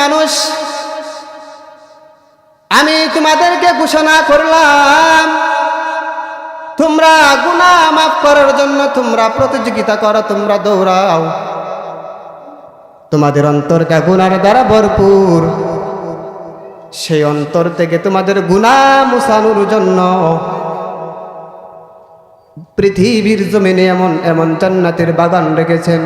মানুষ। আমি তোমাদেরকে ঘোষণা করলাম, তোমরা গুনাহ মাফ করার জন্য তোমরা প্রতিযোগিতা করো, তোমরা দৌড়াও। তোমাদের অন্তরটা গুনার দ্বারা ভরপুর। সেই অন্তর থেকে তোমাদের গুণা মুসানোর জন্য পৃথিবীর জমিনে এমন এমন জান্নাতের বাগান রেখেছেন।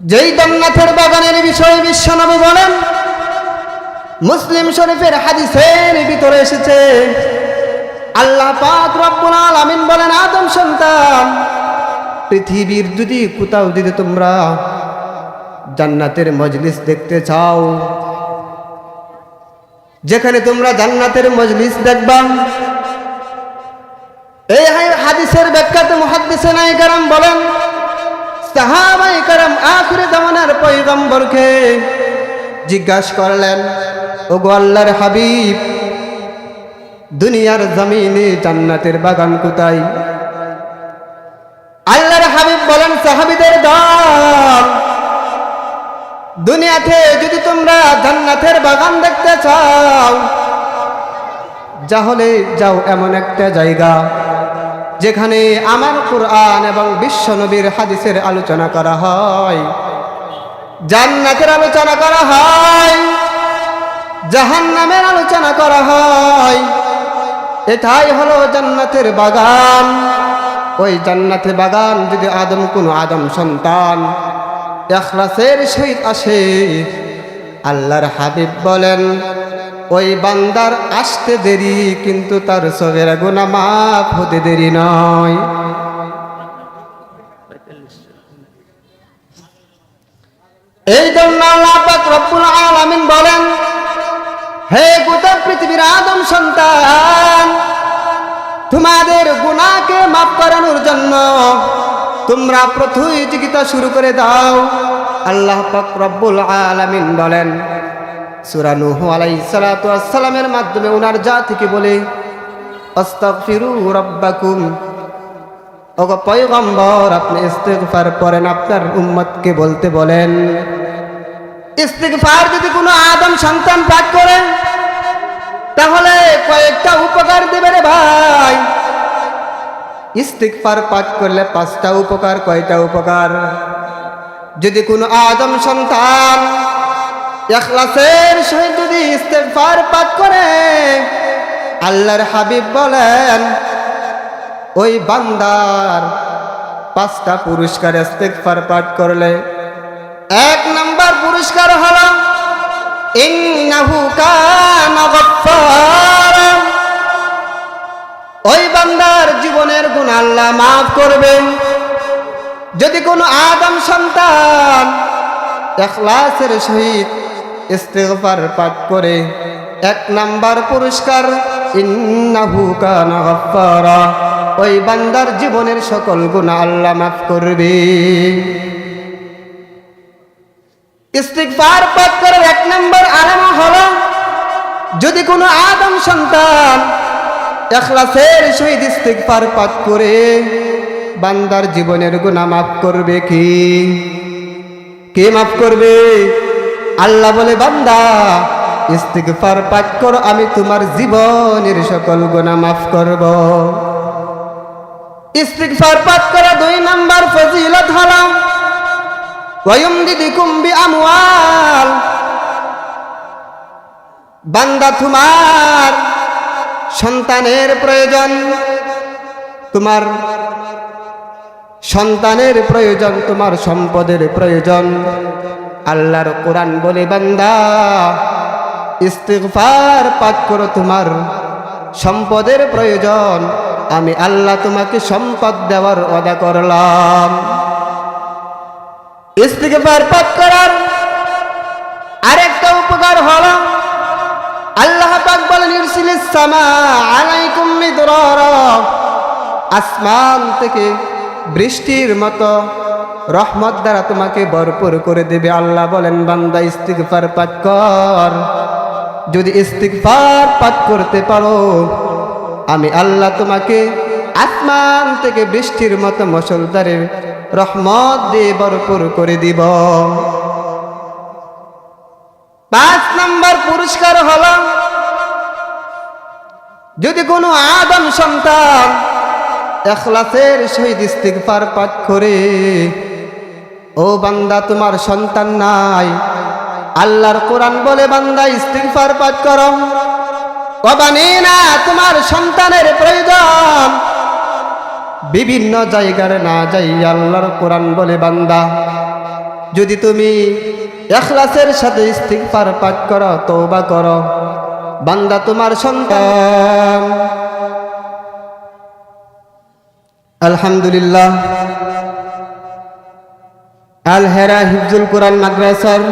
যেই জান্নাতের বাগানের বিষয়ে বিশ্বনবী বলেন, মুসলিম শরীফের হাদিসের ভিতরে এসেছে, আল্লাহ পাক রব্বুল আলামিন বলেন, আদম সন্তান, পৃথিবীর যদি কোথাও যদি তোমরা জান্নাতের মজলিস দেখতে চাও, যেখানে তোমরা জান্নাতের মজলিস দেখবা, এই হাদিসের ব্যাখ্যাতে মুহাদ্দিসে নাই কারাম বলেন জিজ্ঞাসা করলেন ও আল্লাহর হাবিব, দুনিয়ার জমিনে জান্নাতের বাগান কোথায়? আল্লাহর হাবিব বলেন, সাহাবিদের দল, দুনিয়াতে যদি তোমরা জান্নাতের বাগান দেখতে চাও, তাহলে যাও এমন একটা জায়গা। যেখানে আমার কোরআন এবং বিশ্বনবীর হাদিসের আলোচনা করা হয়। জান্নাতের আলোচনা করা হয়। জাহান্নামের আলোচনা করা হয়। এটাই হলো জান্নাতের বাগান। ওই জান্নাতের বাগান যদি আদম, কোনো আদম সন্তান, এখলাসের সহিত আসে, আল্লাহর হাবিব বলেন ওই বান্দার আসতে দেরি, কিন্তু তার সবের গুণা মাফ হতে দেরি নয়। এই জন্য আলামিন বলেন, হে গোটা পৃথিবীর আদম সন্তান, তোমাদের গুনাহকে মাফ করানোর জন্য তোমরা প্রতিযোগিতা শুরু করে দাও। আল্লাহ পাক রব্বুল আলামিন বলেন সূরা নূহ আলাইহিস সালাতু ওয়াস মাধ্যমে ওনার জাতিকে বলে, আস্তাগফিরু রাব্বাকুম। ওগো পয়গম্বর, আপনি ইস্তেগফার করেন আপনার উম্মতকে বলতে বলেন, ইস্তেগফার যদি কোনো আদম সন্তান পাঠ করেন তাহলে কয়েকটা উপকার দেবে রে ভাই। ইস্তিগফার পাঠ করলে পাঁচটা উপকার, কয়টা উপকার? যদি কোনো আদম সন্তান এখলাসের সহিত যদি ইস্তেগফার পাঠ করে, আল্লাহর হাবিব বলেন, ওই বান্দার পাঁচটা পুরস্কার ইস্তেগফার পাঠ করলে, এক নাম্বার পুরস্কার হলো ওই বান্দার জীবনের গুণ আল্লাহ মাফ করবেন যদি কোনো আদম সন্তান এখলাসের সহিত ইস্তেগফার পাঠ করে। এক নাম্বার পুরস্কার, ইন্নাহু কানা গফফারা। ওই বান্দার জীবনের সকল গুণ আল্লাহ মাফ করবে। ইস্তিগফার পাঠ করার এক নম্বর আলামা হলো, যদি কোনো আদম সন্তান এখলাসের সহিত ইস্তিগফার পাঠ করে, বান্দার জীবনের গুনাহ মাফ করবে কি? কে মাফ করবে? আল্লাহ বলে, বান্দা, ইস্তিগফার পাঠ করো, আমি তোমার জীবনের সকল গোনা মাফ করব। ইস্তিগফার পাঠ করা দুই নাম্বার ফজিলত হলো ওয়ুমদিদিকুম বিআমওয়াল। বান্দা, তোমার সন্তানের প্রয়োজন, তোমার সন্তানের প্রয়োজন, তোমার সম্পদের প্রয়োজন। আল্লাহর কোরআন বলে, বান্দা, ইস্তিগফার পাঠ করো তোমার সম্পদের প্রয়োজন। আমি আল্লাহ তোমাকে সম্পদ দেওয়ার অদা করলাম। ইস্তিগফার পাঠ করার আরেকটা উপকার হলো, আল্লাহ পাক বলেন ইরসিলিস সামা আসমান থেকে বৃষ্টির মতো রহমত দ্বারা তোমাকে ভরপুর করে দেবে। আল্লাহ বলেন, বান্দা, ইস্তিগফার পাঠ কর। যদি ইস্তিগফার পাঠ করতে পারো, আমি আল্লাহ তোমাকে আসমান থেকে বৃষ্টির মতো মুসলধারে রহমত দিয়ে ভরপুর করে দিব। পাঁচ নম্বর পুরস্কার হল, যদি কোনো আদম সন্তান এখলাসের সহিত ইস্তিগফার পাঠ করে ও বান্দা, তোমার সন্তান নাই। আল্লাহর কোরআন বলে, বান্দা, ইস্তিগফার পাঠ করো। কবানি না তোমার সন্তানের প্রয়োজন। বিভিন্ন জায়গার না যাই আল্লাহর কোরআন বলে, বান্দা, যদি তুমি এখলাসের সাথে ইস্তিগফার পাঠ করো, তওবা করো। বান্দা, তোমার সন্তান। আলহামদুলিল্লাহ। আল হেরা হিফজুল কোরআন মাদ্রাসার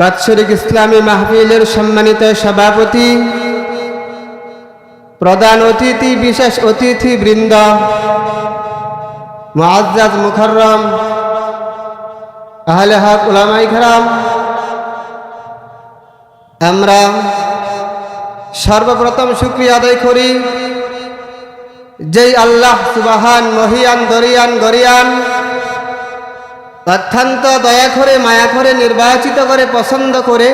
বাৎসরিক ইসলামী মাহফিলের সম্মানিত সভাপতি, প্রধান অতিথি, বিশেষ অতিথি বৃন্দ মুআজ্জাজ মুখরম আহলে হক উলামাই খারাম আমরা সর্বপ্রথম শুক্রিয়া আদায় করি। যেই আল্লাহ সুবাহান মহিয়ান দরিয়ান গরিয়ান অত্যন্ত দয়া করে, মায়া করে, নির্বাচিত করে, পছন্দ করে।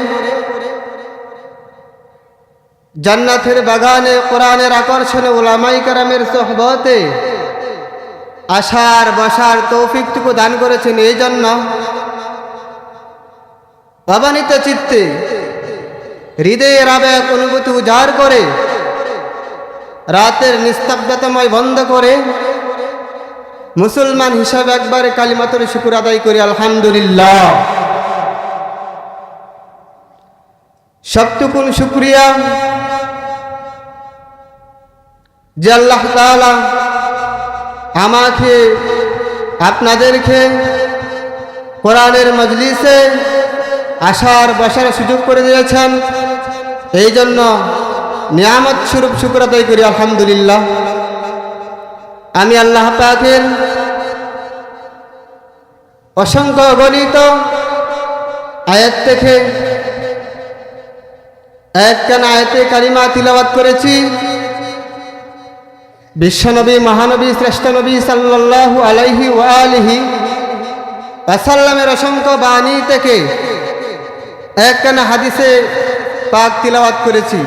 জান্নাতের বাগানে, কোরআনের আকর্ষণে ওলামাই কারামের সোহবতে আসার, বসার তৌফিকটুকু দান করেছেন এই জন্য। অবানিত চিত্তে হৃদয়ের আবেগ, অনুভূতি উজাড় করে, রাতের নিস্তব্ধতাময় বন্ধ করে মুসলমান হিসাবে একবারে কালিমাতর শুকুর আদায় করি, আলহামদুলিল্লাহ। সবটুকুন শুক্রিয়া যে আল্লাহ আমাকে, আপনাদেরকে কোরআনের মজলিসে আসার, বসার সুযোগ করে দিয়েছেন। এই জন্য নিয়ামত স্বরূপ শুক্র আদায় করি, আলহামদুলিল্লাহ। আমি আল্লাহ পাকের অসংখ্য গণিত আয়াত থেকে একখানা আয়াতে কারিমা তিলাবাত করেছি। বিশ্বনবী, মহানবী, শ্রেষ্ঠ নবী সাল্লাল্লাহু আলাইহি ওয়ালিহি আসাল্লামের অসংখ্য বাণী থেকে একখানা হাদিসে পাক তিলাওয়াত করেছি।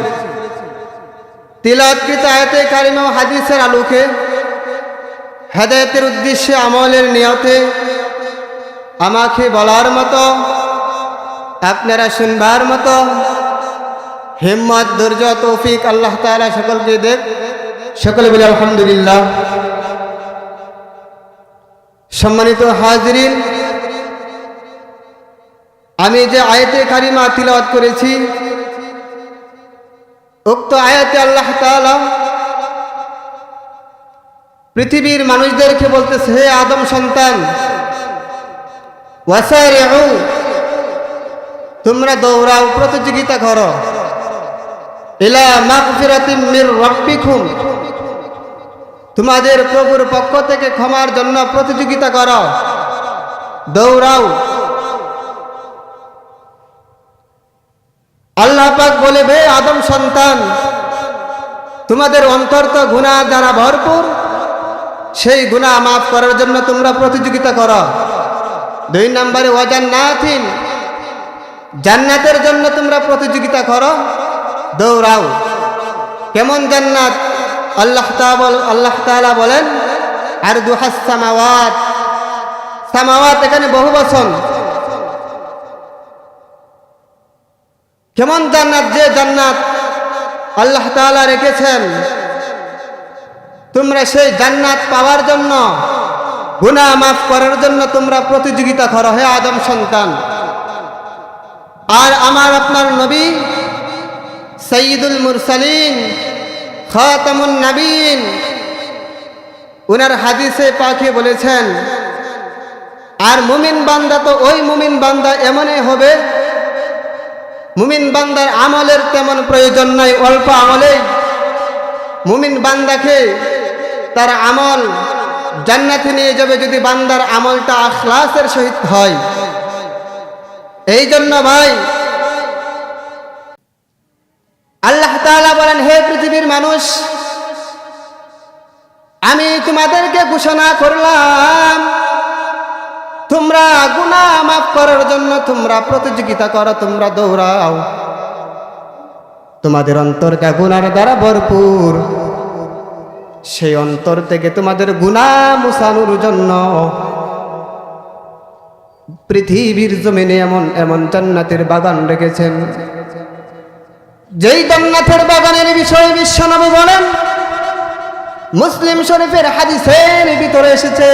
তিলাওয়াতকৃত আয়াতে কারিমা হাদিসের আলোকে হেদায়তের উদ্দেশ্যে আমলের নিয়তে আমাকে বলার মতো, আপনারা শুনবার মতো। হিম্মত, ধৈর্য, তৌফিক আল্লাহ তাআলা সকলকে দেব সকলে বলে, আলহামদুলিল্লাহ। সম্মানিত হাজরিন, আমি যে আয়াতে কারিমা তিলাওয়াত করেছি, উক্ত আয়াতে আল্লাহ তাআলা পৃথিবীর মানুষদেরকে বলতেছে, হে আদম সন্তান তোমরা দৌড়াও, প্রতিযোগিতা করো। মির তোমাদের প্রভুর পক্ষ থেকে ক্ষমার জন্য প্রতিযোগিতা করো। দৌড়াও। আল্লাহ পাক বলে বে আদম সন্তান, তোমাদের অন্তর তো গুণা দ্বারা ভরপুর। সেই গুণা মাফ করার জন্য তোমরা প্রতিযোগিতা করো। দুই নম্বরে ওয়াজান না থিন জান্নাতের জন্য তোমরা প্রতিযোগিতা করো, দৌড়াও। কেমন জান্নাত? আল্লাহ আল্লাহ তাআলা বলেন আর দুহাস সামাওয়াত সামাওয়াত এখানে বহু বচন। কেমন জান্নাত যে জান্নাত আল্লাহ তাআলা রেখেছেন? তোমরা সেই জান্নাত পাওয়ার জন্য গুনাহ মাফ করার জন্য তোমরা প্রতিযোগিতা করো, হে আদম সন্তান। আর আমার আপনার নবী সঈদুল মুরসালিন, খাতামুন নবীন উনার হাদিসে পাখি বলেছেন, আর মুমিন বান্দা তো ওই মুমিন বান্দা এমনই হবে, মুমিন বান্দার আমলের তেমন প্রয়োজন নাই, অল্প আমলেই মুমিন বান্দাকে তার আমল জান্নাতে নিয়ে যাবে যদি বান্দার আমলটা আখলাসের সহিত হয়। এই জন্য ভাই, আল্লাহ তাআলা বলেন, হে পৃথিবীর মানুষ, আমি তোমাদেরকে ঘোষণা করলাম, তোমরা গুনাহ মাফ করার জন্য তোমরা প্রতিযোগিতা করো, তোমরা দৌড়াও। তোমাদের অন্তরটা গুনার দ্বারা ভরপুর। সেই অন্তর থেকে তোমাদের গুণা মুসানোর জন্য পৃথিবীর জমিনে এমন এমন জান্নাতের বাগান রেখেছেন। যেই জান্নাতের বাগানের বিষয়ে বিশ্বনবী বলেন, মুসলিম শরীফের হাদিসের ভিতরে এসেছে,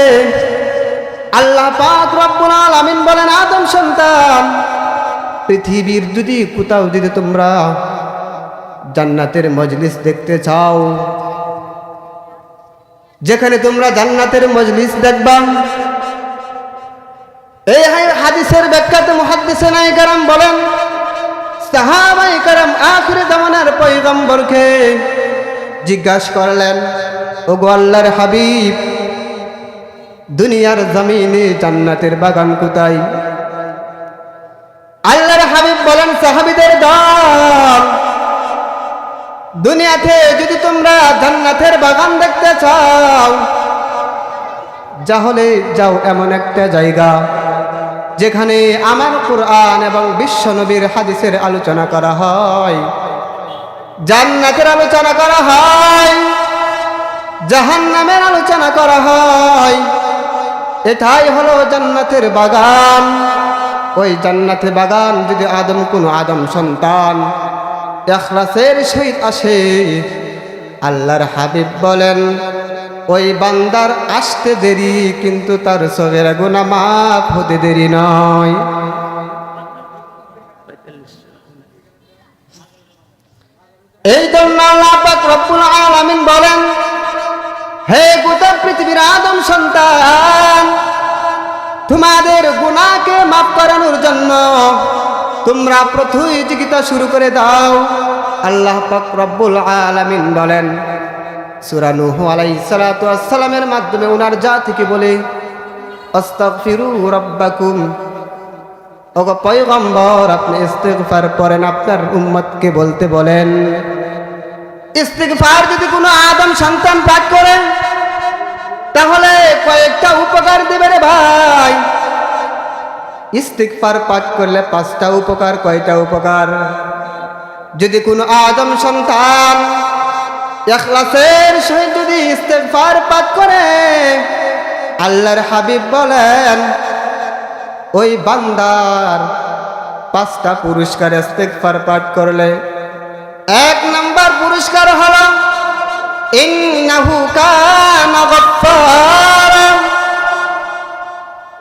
আল্লাহ পাক রব্বুল আলামিন বলেন, আদম সন্তান, পৃথিবীর যদি কোথাও যদি তোমরা জান্নাতের মজলিস দেখতে চাও যেখানে তোমরা জান্নাতের মজলিস দেখবা। এই হাদিসের ব্যাখ্যাতে মুহাদ্দিসে নাই কারাম বলেন, সাহাবাই কারাম আখরে জামানার পয়গম্বরকে জিজ্ঞাসা করলেন ও গো আল্লাহর হাবিব, দুনিয়ার জমিনে জান্নাতের বাগান কোথায় আল্লাহর হাবিব বলেন সাহাবিদের দল দুনিয়াতে যদি তোমরা জান্নাতের বাগান দেখতে চাও, তাহলে যাও এমন একটা জায়গা যেখানে আমার কোরআন এবং বিশ্ব নবীর হাদিসের আলোচনা করা হয়, জান্নাতের আলোচনা করা হয়, জাহান্নামের আলোচনা করা হয়। এটাই হলো জান্নাতের বাগান। ওই জান্নাতের বাগান যদি আদম কোনো আদম সন্তান এখলাসের সহিত আসে। আল্লাহর হাবিব বলেন, ওই বান্দার আসতে দেরি, কিন্তু তার সবের গুণা মাফ হতে দেরি নয়। এই জন্য আল্লাহ রব্বুল আলামিন বলেন, হে গোটা পৃথিবীর আদম সন্তান, তোমাদের গুণাকে মাফ করানোর জন্য তোমরা প্রতিযোগিতা শুরু করে দাও। আল্লাহ পাক রব্বুল আলামিন বলেন, সূরা নূহ আলাইহিস সালাতু ওয়াসসালামের মাধ্যমে ওনার জাতিকে বলে পয়গম্বর, আপনি করেন আপনার উম্মতকে বলতে বলেন, ইস্তিগফার যদি কোনো আদম সন্তান পাঠ করেন তাহলে কয়েকটা উপকার দেবে রে ভাই। ইস্তিগফার পাঠ করলে পাঁচটা উপকার, কয়টা উপকার? যদি কোনো আদম সন্তান এখলাসের সহিত যদি ইস্তেগফার পাঠ করে, আল্লাহর হাবিব বলেন, ওই বান্দার পাঁচটা পুরস্কার ইস্তেগফার পাঠ করলে এক নাম্বার পুরস্কার হলো, ইন্নাহু কানা গফফারা।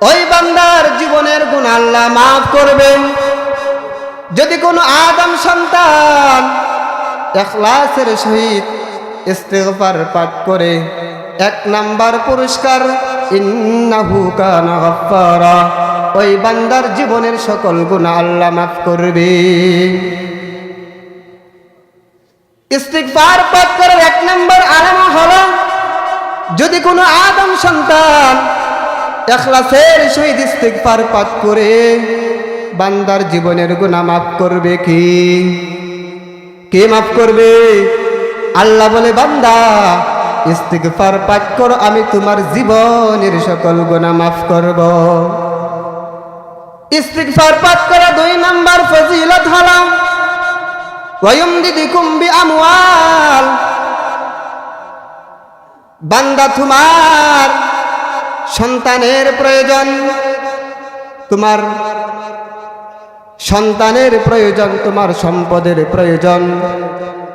ওই বান্দার জীবনের গুণ আল্লাহ মাফ করবেন। যদি কোনো আদম সন্তান এখলাসের সহিত ইস্তেগফার পাঠ করে, এক নাম্বার পুরস্কার ওই বান্দার জীবনের সকল গুণ আল্লাহ মাফ করবে। ইস্তিগফার পাঠ করার এক নম্বর আলামা হলো, যদি কোনো আদম সন্তান এখলাসের সহিত ইস্তিগফার পাঠ করে বান্দার জীবনের গুনাহ মাফ করবে কি? কে মাফ করবে? আল্লাহ বলে, বান্দা, ইস্তিগফার পাঠ করো, আমি তোমার জীবনের সকল গুনাহ মাফ করব। ইস্তিগফার পাঠ করা দুই নাম্বার ফজিলত হলো ওয়ুমদিদিকুম বিআমওয়াল, বান্দা তোমার সন্তানের প্রয়োজন। তোমার সন্তানের প্রয়োজন, তোমার সম্পদের প্রয়োজন।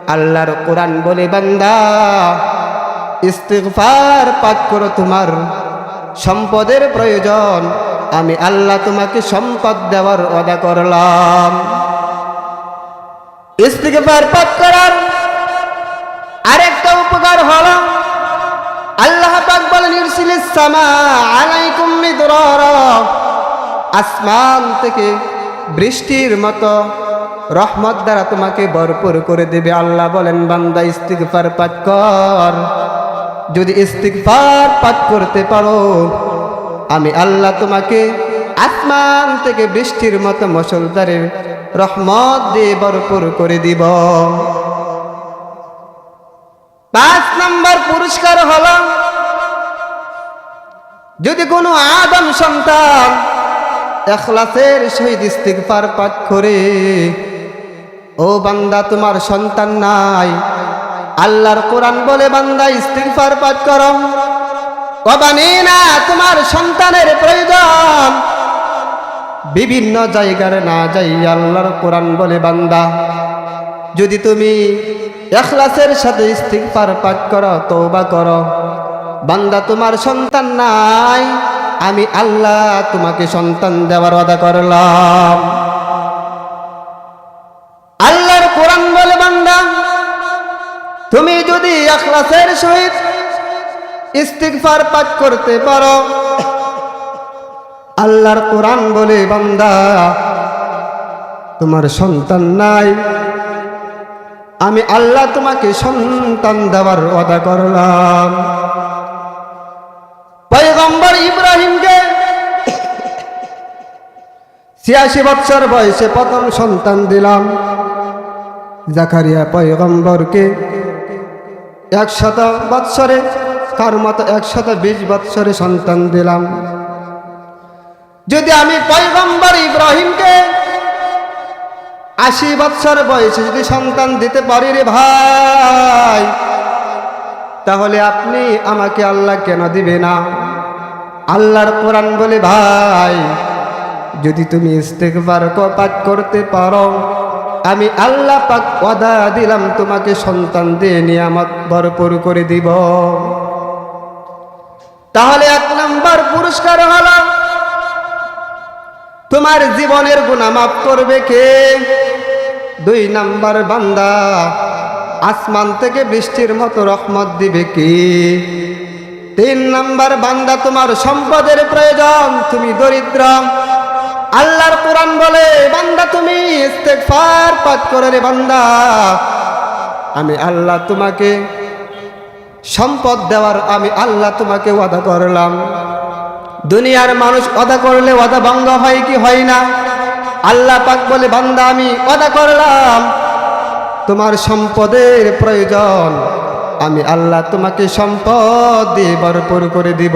আল্লাহর কোরআন বলে, বান্দা, ইস্তিগফার পাঠ করো তোমার সম্পদের প্রয়োজন। আমি আল্লাহ তোমাকে সম্পদ দেওয়ার অদা করলাম। ইস্তিগফার পাঠ করার আরেকটা উপকার হলো আল্লাহ পাক বলেন ইরসিলিস সামা আলাইকুম মিদরারা আসমান থেকে বৃষ্টির মতো রহমত দ্বারা তোমাকে ভরপুর করে দেবে। আল্লাহ বলেন, বান্দা, ইস্তিগফার পাঠ কর। যদি ইস্তিগফার পাঠ করতে পারো, আমি আল্লাহ তোমাকে আসমান থেকে বৃষ্টির মতো মশলদারে রহমত দিয়ে ভরপুর করে দিব। পাঁচ নম্বর পুরস্কার হল যদি কোনো আদম সন্তান এখলাসের সহিত ইস্তিগফার পাঠ করে, ও বান্দা, তোমার সন্তান নাই। আল্লাহর কোরআন বলে, বান্দা, ইস্তিগফার পাঠ করো। কবানি না, তোমার সন্তানের প্রয়োজন। বিভিন্ন জায়গার না যাই আল্লাহর কোরআন বলে, বান্দা, যদি তুমি এখলাসের সাথে ইস্তিগফার পাঠ করো, তওবা করো। বান্দা তোমার সন্তান নাই, আমি আল্লাহ তোমাকে সন্তান দেওয়ার ওয়াদা করলাম। আল্লাহর কোরআন বলে, বান্দা, তুমি যদি এখলাসের সহিত ইস্তিগফার পাঠ করতে পারো, আল্লাহর কোরআন বলে, বান্দা, তোমার সন্তান নাই, আমি আল্লাহ তোমাকে সন্তান দেওয়ার ওয়াদা করলাম। ছিয়াশি বৎসর বয়সে প্রথম সন্তান দিলাম। জাকারিয়া পয়গম্বরকে একশত বৎসরে কার মতো একশত বিশ বৎসরে সন্তান দিলাম। যদি আমি পয়গম্বর ইব্রাহিমকে আশি বৎসর বয়সে যদি সন্তান দিতে পারি রে ভাই, তাহলে আপনি আমাকে আল্লাহ কেন দিবে না? আল্লাহর কোরআন বলে, ভাই যদি তুমি ইস্তেকবার পাঠ করতে পারো, আমি আল্লাহ পাক ওয়াদা দিলাম তোমাকে সন্তান দিয়ে নিয়ামত ভরপুর করে দিব। তাহলে এক নম্বর পুরস্কার হলো, তোমার জীবনের গুণা মাফ করবে কে? দুই নাম্বার বান্দা, আসমান থেকে বৃষ্টির মতো রহমত দিবে কে? তিন নাম্বার বান্দা, তোমার সম্পদের প্রয়োজন, তুমি দরিদ্র আল্লাহর কোরআন বলে, বান্দা তুমি ইস্তেগফার পাঠ করে রে বান্দা। আমি আল্লাহ তোমাকে সম্পদ দেওয়ার, আমি আল্লাহ তোমাকে ওয়াদা করলাম। দুনিয়ার মানুষ ওয়াদা করলে ওয়াদা ভঙ্গ হয় কি হয় না? আল্লাহ পাক বলে, বান্দা, আমি ওয়াদা করলাম। তোমার সম্পদের প্রয়োজন, আমি আল্লাহ তোমাকে সম্পদ দিয়ে ভরপুর করে দিব।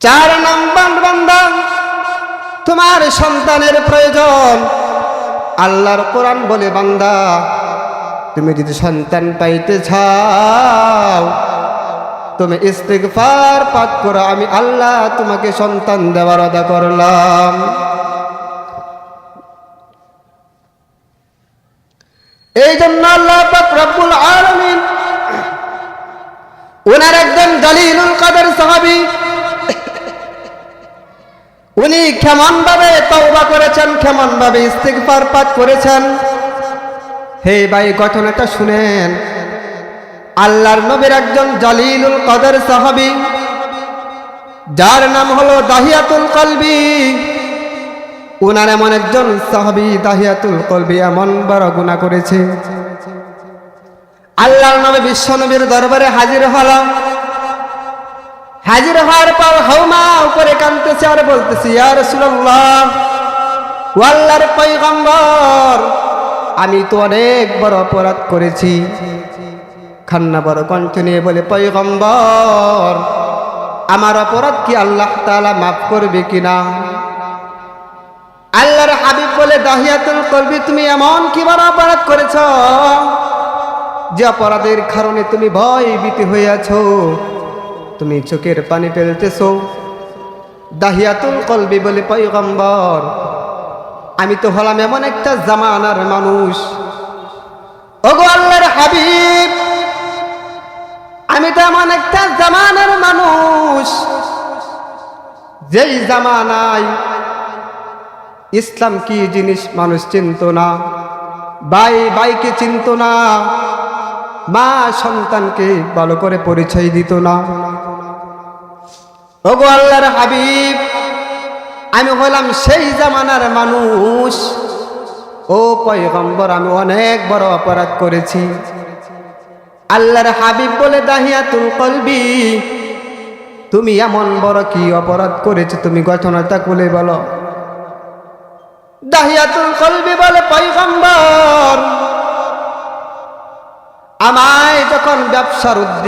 চার নাম্বার বান্দা তোমার সন্তানের প্রয়োজন। আল্লাহর কোরআন বলে, বান্দা, তুমি যদি সন্তান পাইতে চাও, তুমি ইস্তেগফার পাঠ করো, আমি আল্লাহ তোমাকে সন্তান দেওয়ার আদা করলাম। এই জন্য আল্লাহ পাক রব্বুল আলামিন ওনার একজন দলিলুল কাদের সাহাবী উনি কেমন ভাবে তওবা করেছেন কেমন ভাবে ইস্তেগফার পাঠ করেছেন? হে ভাই, ঘটনাটা শুনেন। আল্লাহর নবীর একজন জালিলুল কদর সাহাবী, যার নাম হলো দাহিয়াতুল কলবি। উনার এমন একজন সাহাবী দাহিয়াতুল কলবি এমন বড় গুণা করেছে। আল্লাহর নবী বিশ্ব নবীর দরবারে হাজির হলাম হাজির হওয়ার পর হৌমা উপরে কানতেছে আর বলতেছি আর রাসূলুল্লাহ, ও আল্লাহর পয়গম্বর, আমি তো অনেক বড় অপরাধ করেছি। খান্না বড় কণ্ঠ নিয়ে বলে, পয়গম্বর, আমার অপরাধ কি আল্লাহ তালা মাফ করবে কিনা? আল্লাহর হাবিব বলে, দাহিয়াতুল করবি তুমি এমন কি বড় অপরাধ করেছ যে অপরাধের কারণে তুমি ভয় ভীতি হয়ে আছো? তুমি চোখের পানি ফেলতেছ। দাহিয়াতুল কলবি বলে পয়গম্বর, আমি তো হলাম এমন একটা জামানার মানুষ। ওগো আল্লাহর হাবিব, আমি তো এমন একটা জামানার মানুষ। যেই জামানায় ইসলাম কি জিনিস মানুষ চিনত না ভাই ভাইকে চিনত না, মা সন্তানকে ভালো করে পরিচয় দিত না। ওগো আল্লাহর হাবিব, আমি হলাম সেই জামানার মানুষ। ও পয়গম্বর, আমি অনেক বড় অপরাধ করেছি। আল্লাহর হাবিব বলে দাহিয়া দাহিয়াতুল কলবি, তুমি এমন বড় কি অপরাধ করেছ? তুমি ঘটনাটা খুলে বলো। দাহিয়াতুল কলবি বলে, পয়গম্বর, আমায় যখন ব্যবসার উদ্দেশ্য